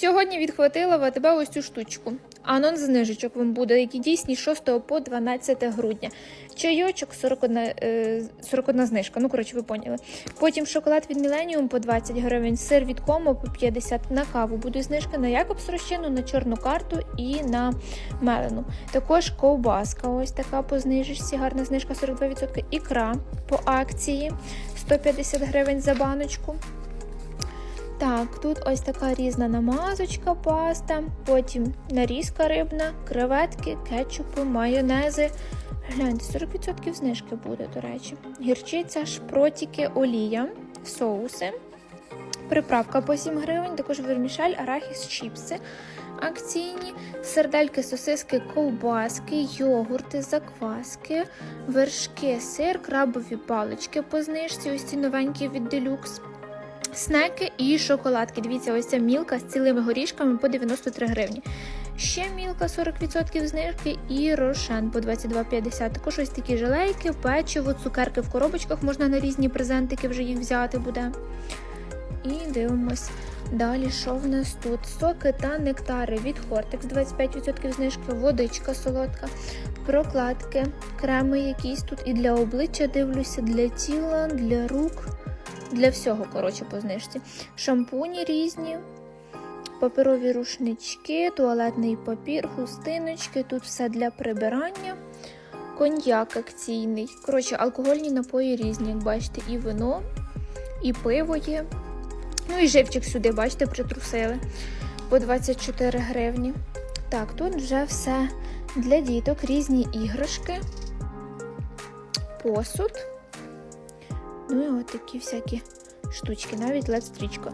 Сьогодні відхватила в ось цю штучку. Анонс знижечок вам буде, які дійсні з 6 по 12 грудня. Чайочок 41, е, 41 знижка, ну коротше, ви поняли. Потім шоколад від Millennium по 20 гривень, сир від Комо по 50 на каву. Буде знижка на Якобс розчину, на чорну карту і на мелену. Також ковбаска, ось така по знижечці, гарна знижка 42%. Ікра по акції 150 гривень за баночку. Так, тут ось така різна намазочка, паста, потім нарізка рибна, креветки, кетчупи, майонези. Гляньте, 40% знижки буде, до речі. Гірчиця, шпротики, олія, соуси. Приправка по 7 гривень, також вермішель, арахіс, чіпси акційні, сердельки, сосиски, ковбаски, йогурти, закваски, вершки, сир, крабові палички по знижці, ось ці новенькі від Deluxe. Снеки і шоколадки. Дивіться, ось ця мілка з цілими горішками по 93 гривні. Ще мілка 40% знижки і рошен по 22,50. Також ось такі желейки, печиво, цукерки в коробочках можна на різні презентики вже їх взяти буде. І дивимось далі, що в нас тут. Соки та нектари від Хортекс 25% знижки, водичка солодка, прокладки, креми якісь тут і для обличчя дивлюся, для тіла, для рук. Для всього, коротше, по знижці. Шампуні різні, паперові рушнички, туалетний папір, хустиночки. Тут все для прибирання. Коньяк акційний. Коротше, алкогольні напої різні, як бачите, і вино, і пиво є. Ну і живчик сюди, бачите, притрусили по 24 гривні. Так, тут вже все для діток, різні іграшки, посуд. Ну і от такі всякі штучки, навіть лед стрічка.